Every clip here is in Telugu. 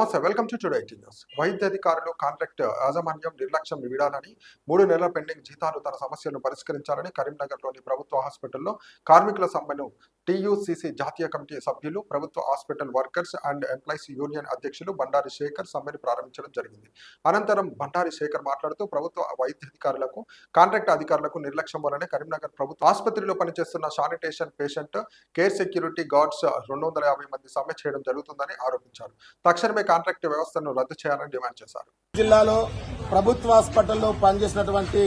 నమస్తే welcome to today eighteen news. వైద్యాధికారులు contract యాజమాన్యం నిర్లక్ష్యం విడాలని మూడు నెలల పెండింగ్ జీతాలు తన సమస్యలను పరిష్కరించాలని కరీంనగర్లోని ప్రభుత్వ హాస్పిటల్లో కార్మికుల సమ్మెను టీయూసీసీ జాతీయ కమిటీ సభ్యులు ప్రభుత్వ hospital workers and employees union అధ్యక్షులు బండారి శేఖర్ సమ్మెను ప్రారంభించడం జరిగింది. అనంతరం బండారి శేఖర్ మాట్లాడుతూ ప్రభుత్వ వైద్యాధికారులకు కాంట్రాక్ట్ అధికారులకు నిర్లక్ష్యం వల్లనే కరీంనగర్ ప్రభుత్వ ఆసుపత్రిలో పనిచేస్తున్న sanitation patient care security guards రెండు వందల యాభై మంది సమ్మె చేయడం జరుగుతుందని ఆరోపించారు. తక్షణమే కాంట్రాక్ట్ వ్యవస్థను రద్దు చేయాలని డిమాండ్ చేశారు. జిల్లాలో ప్రభుత్వ హాస్పిటల్లో పనిచేసినటువంటి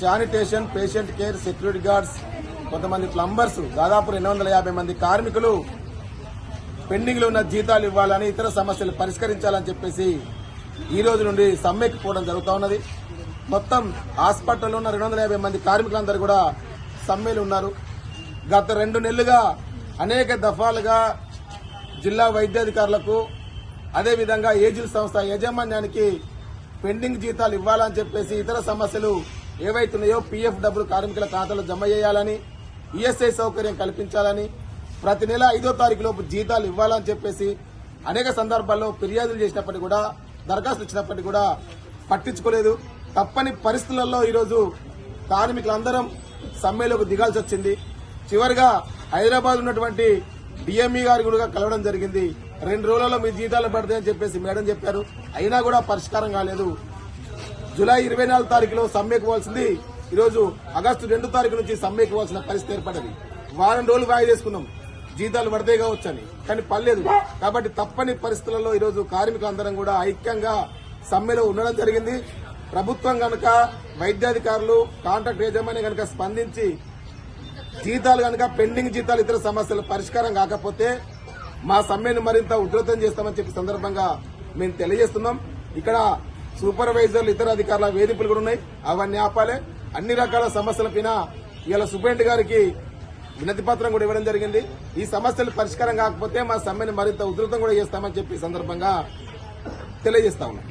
sanitation patient care security guards కొంతమంది ప్లంబర్స్ దాదాపు రెండు వందల యాభై మంది కార్మికులు పెండింగ్లో ఉన్న జీతాలు ఇవ్వాలని ఇతర సమస్యలు పరిష్కరించాలని చెప్పేసి ఈ రోజు నుండి సమ్మెకి పోవడం జరుగుతూ ఉన్నది. మొత్తం హాస్పిటల్లో ఉన్న రెండు వందల యాభై మంది కార్మికులందరూ కూడా సమ్మెలు ఉన్నారు. గత రెండు నెలలుగా అనేక దఫాలుగా జిల్లా వైద్యాధికారులకు అదేవిధంగా ఏజిల్ సంస్థ యాజమాన్యానికి పెండింగ్ జీతాలు ఇవ్వాలని చెప్పేసి ఇతర సమస్యలు ఏవైతున్నాయో పీఎఫ్ డబ్బులు కార్మికుల ఖాతాలో జమ చేయాలని ఈఎస్ఐ సౌకర్యం కల్పించాలని ప్రతి నెల ఐదో తారీఖు లోపు జీతాలు ఇవ్వాలని చెప్పేసి అనేక సందర్భాల్లో ఫిర్యాదులు చేసినప్పటికీ కూడా దరఖాస్తులు ఇచ్చినప్పటికీ కూడా పట్టించుకోలేదు. తప్పని పరిస్థితులలో ఈరోజు కార్మికులందరం సమ్మెలోకి దిగాల్సి వచ్చింది. చివరిగా హైదరాబాద్ ఉన్నటువంటి డిఎంఈ గారి కూడా కలవడం జరిగింది. రెండు రోజులలో మీ జీతాలు పడతాయని చెప్పేసి మేడం చెప్పారు. అయినా కూడా పరిష్కారం కాలేదు. జూలై ఇరవై నాలుగు తారీఖులో సమ్మెకు పోవాల్సింది ఈరోజు ఆగస్టు రెండు తారీఖు నుంచి సమ్మెకి పోవాల్సిన పరిస్థితి ఏర్పడింది. వారం రోజులు వాయిదేసుకున్నాం జీతాలు పడితే కావచ్చని. కానీ పర్లేదు. కాబట్టి తప్పని పరిస్థితులలో ఈరోజు కార్మికులందరం కూడా ఐక్యంగా సమ్మెలో ఉండడం జరిగింది. ప్రభుత్వం గనక వైద్యాధికారులు కాంట్రాక్ట్ యజమాని గనక స్పందించి జీతాలు కనుక పెండింగ్ జీతాలు ఇతర సమస్యలు పరిష్కారం కాకపోతే మా సమ్మెను మరింత ఉధృతం చేస్తామని చెప్పి సందర్భంగా మేము తెలియజేస్తున్నాం. ఇక్కడ సూపర్వైజర్లు ఇతర అధికారుల వేధింపులు కూడా ఉన్నాయి. అవన్నీ ఆపాలి. అన్ని రకాల సమస్యలపైన ఇవాళ సూపరింటెండెంట్ గారికి వినతి పత్రం కూడా ఇవ్వడం జరిగింది. ఈ సమస్యలు పరిష్కారం కాకపోతే మా సమ్మెను మరింత ఉధృతం కూడా చేస్తామని చెప్పి సందర్భంగా తెలియజేస్తా ఉన్నాం.